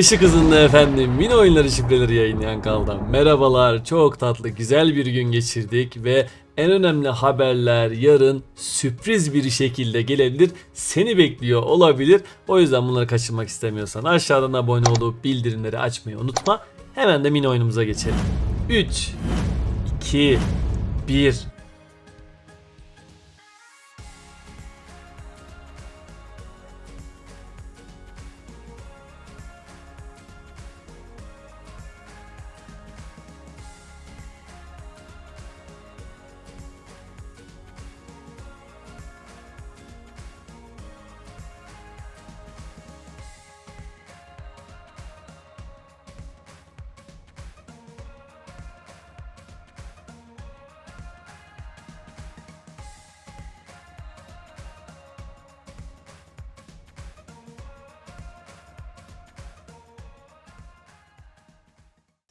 Işık hızında efendim mini oyunları şifreleri yayınlayan kanaldan merhabalar. Çok tatlı güzel bir gün geçirdik ve en önemli haberler yarın sürpriz bir şekilde gelebilir seni bekliyor olabilir. O yüzden bunları kaçırmak istemiyorsan aşağıdan abone olup bildirimleri açmayı unutma. Hemen de mini oyunumuza geçelim. 3 2 1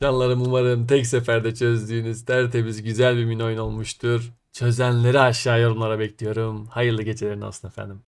Canlarım umarım tek seferde çözdüğünüz tertemiz güzel bir mini oyun olmuştur. Çözenleri aşağı yorumlara bekliyorum. Hayırlı gecelerin olsun efendim.